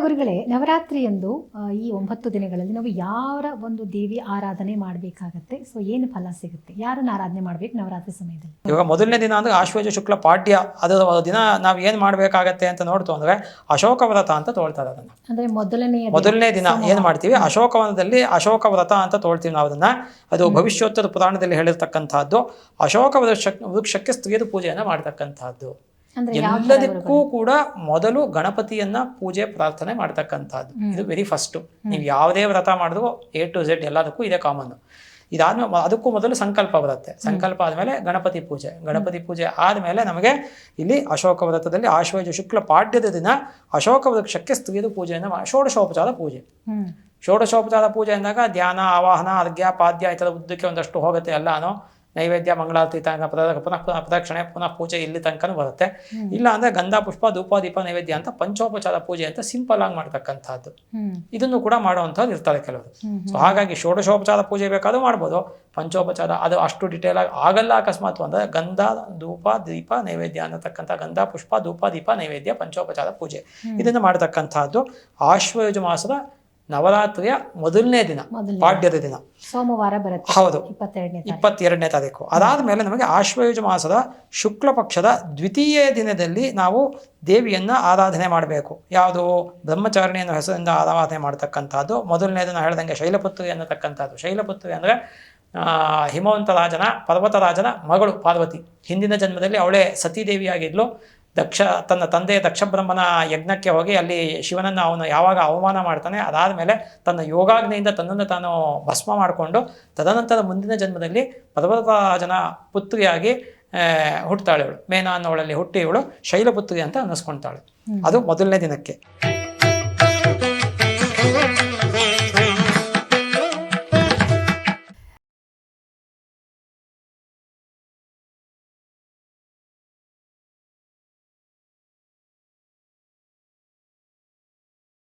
ಗುರುಗಳೇ ನವರಾತ್ರಿಯಂದು ಎಂದು ಈ ಒಂಬತ್ತು ದಿನಗಳಲ್ಲಿ ನಾವು ಯಾರ ಒಂದು ದೇವಿ ಆರಾಧನೆ ಮಾಡಬೇಕಾಗತ್ತೆ ಸೊ ಏನು ಫಲ ಸಿಗುತ್ತೆ? ಯಾರನ್ನ ಆರಾಧನೆ ಮಾಡಬೇಕು ನವರಾತ್ರಿ ಸಮಯದಲ್ಲಿ? ಇವಾಗ ಮೊದಲನೇ ದಿನ ಅಂದ್ರೆ ಆಶ್ವೇಜ ಶುಕ್ಲ ಪಾಠ್ಯ ಅದು ದಿನ ನಾವು ಏನು ಮಾಡಬೇಕಾಗತ್ತೆ ಅಂತ ನೋಡ್ತು ಅಂದ್ರೆ ಅಶೋಕ ವ್ರತ ಅಂತ ತೊಳ್ತಾರೆ ಅದನ್ನ ಅಂದ್ರೆ ಮೊದಲನೇ ಮೊದಲನೇ ದಿನ ಏನು ಮಾಡ್ತೀವಿ? ಅಶೋಕವನದಲ್ಲಿ ಅಶೋಕ ವ್ರತ ಅಂತ ತೋಳ್ತೀವಿ ನಾವು ಅದನ್ನ ಅದು ಭವಿಷ್ಯೋತ್ತರ ಪುರಾಣದಲ್ಲಿ ಹೇಳಿರ್ತಕ್ಕಂಥದ್ದು ಅಶೋಕ ವೃಕ್ಷ ವೃಕ್ಷಕ್ಕೆ ಸ್ತ್ರೀಯರು ಪೂಜೆಯನ್ನ ಮಾಡ್ತಕ್ಕಂಥದ್ದು. ತರ ಎಲ್ಲದಕ್ಕೂ ಕೂಡ ಮೊದಲು ಗಣಪತಿಯನ್ನ ಪೂಜೆ ಪ್ರಾರ್ಥನೆ ಮಾಡ್ತಕ್ಕಂಥದ್ದು. ಇದು ವೆರಿ ಫಸ್ಟ್ ನೀವು ಯಾವುದೇ ವ್ರತ ಮಾಡಿದ್ರು ಎ ಟು ಝೆಡ್ ಎಲ್ಲದಕ್ಕೂ ಇದೆ ಕಾಮನ್ ಇದಾದ್ಮೇಲೆ ಅದಕ್ಕೂ ಮೊದಲು ಸಂಕಲ್ಪ ಬರುತ್ತೆ. ಸಂಕಲ್ಪ ಆದ್ಮೇಲೆ ಗಣಪತಿ ಪೂಜೆ. ಗಣಪತಿ ಪೂಜೆ ಆದ್ಮೇಲೆ ನಮಗೆ ಇಲ್ಲಿ ಅಶೋಕ ವ್ರತದಲ್ಲಿ ಆಶ್ವಯುಜ ಶುಕ್ಲ ಪಾಡ್ಯದ ದಿನ ಅಶೋಕ ವೃಕ್ಷಕ್ಕೆ ಸ್ತ್ರೀಯರು ಪೂಜೆಯನ್ನು ಷೋಡಶೋಪಚಾರ ಪೂಜೆ. ಷೋಡಶೋಪಚಾರ ಪೂಜೆ ಅಂದಾಗ ಧ್ಯಾನ ಆವಾಹನ ಅರ್ಘ್ಯ ಪಾದ್ಯ ಈ ಥರ ಉದ್ದಕ್ಕೆ ಒಂದಷ್ಟು ಹೋಗುತ್ತೆ ಎಲ್ಲಾನು. ನೈವೇದ್ಯ ಮಂಗಳಾರತಿ ಪುನಃ ಪುನಃ ಪ್ರದಕ್ಷಿಣೆ ಪುನಃ ಪೂಜೆ ಇಲ್ಲಿ ತನಕನೂ ಬರುತ್ತೆ. ಇಲ್ಲ ಅಂದ್ರೆ ಗಂಧ ಪುಷ್ಪ ಧೂಪ ದೀಪ ನೈವೇದ್ಯ ಅಂತ ಪಂಚೋಪಚಾರ ಪೂಜೆ ಅಂತ ಸಿಂಪಲ್ ಆಗಿ ಮಾಡ್ತಕ್ಕಂಥದ್ದು. ಇದನ್ನು ಕೂಡ ಮಾಡುವಂಥದ್ದು ಇರ್ತಾರೆ ಕೆಲವರು. ಸೊ ಹಾಗಾಗಿ ಷೋಡಶೋಪಚಾರ ಪೂಜೆ ಬೇಕಾದ್ರೂ ಮಾಡ್ಬೋದು. ಪಂಚೋಪಚಾರ ಅದು ಅಷ್ಟು ಡಿಟೇಲ್ ಆಗಿ ಆಗಲ್ಲ ಅಕಸ್ಮಾತ್ ಅಂದ್ರೆ ಗಂಧ ಧೂಪ ದೀಪ ನೈವೇದ್ಯ ಅನ್ನತಕ್ಕಂಥ ಗಂಧ ಪುಷ್ಪ ಧೂಪ ದೀಪ ನೈವೇದ್ಯ ಪಂಚೋಪಚಾರ ಪೂಜೆ. ಇದನ್ನು ಮಾಡತಕ್ಕಂಥದ್ದು. ಆಶ್ವಯುಜ ಮಾಸದ ನವರಾತ್ರಿಯ ಮೊದಲನೇ ದಿನ ಪಾಡ್ಯದ ದಿನ. ಸೋಮವಾರ ಬರುತ್ತೆ ಹೌದು. ಇಪ್ಪತ್ತೆರಡನೇ ತಾರೀಕು. ಅದಾದ ಮೇಲೆ ನಮಗೆ ಆಶ್ವಯುಜ ಮಾಸದ ಶುಕ್ಲ ಪಕ್ಷದ ದ್ವಿತೀಯ ದಿನದಲ್ಲಿ ನಾವು ದೇವಿಯನ್ನ ಆರಾಧನೆ ಮಾಡಬೇಕು. ಯಾವುದು? ಬ್ರಹ್ಮಚಾರಣಿ ಅನ್ನೋ ಹೆಸರಿಂದ ಆರಾಧನೆ ಮಾಡ್ತಕ್ಕಂಥದ್ದು. ದಿನ ಹೇಳ್ದಂಗೆ ಶೈಲಪುತ್ರಿ ಅನ್ನತಕ್ಕಂಥದ್ದು. ಶೈಲಪುತ್ರಿ ಅಂದರೆ ಹಿಮವಂತ ರಾಜನ ಪರ್ವತರಾಜನ ಮಗಳು ಪಾರ್ವತಿ. ಹಿಂದಿನ ಜನ್ಮದಲ್ಲಿ ಅವಳೇ ಸತೀದೇವಿಯಾಗಿದ್ಲು ದಕ್ಷ ತನ್ನ ತಂದೆ ದಕ್ಷಬ್ರಹ್ಮನ ಯಜ್ಞಕ್ಕೆ ಹೋಗಿ ಅಲ್ಲಿ ಶಿವನನ್ನು ಅವನು ಯಾವಾಗ ಅವಮಾನ ಮಾಡ್ತಾನೆ ಅದಾದ ಮೇಲೆ ತನ್ನ ಯೋಗಾಗ್ನೆಯಿಂದ ತನ್ನನ್ನು ತಾನು ಭಸ್ಮ ಮಾಡಿಕೊಂಡು ತದನಂತರ ಮುಂದಿನ ಜನ್ಮದಲ್ಲಿ ಪರ್ವತರಾಜನ ಪುತ್ರಿಯಾಗಿ ಆ, ಹುಟ್ಟುತ್ತಾಳೆ ಇವಳು. ಮೇನ ಅನ್ನೋಳಲ್ಲಿ ಹುಟ್ಟಿ ಇವಳು ಶೈಲಪುತ್ರಿ ಅಂತ ಅನ್ನಿಸ್ಕೊಳ್ತಾಳೆ ಅದು ಮೊದಲನೇ ದಿನಕ್ಕೆ.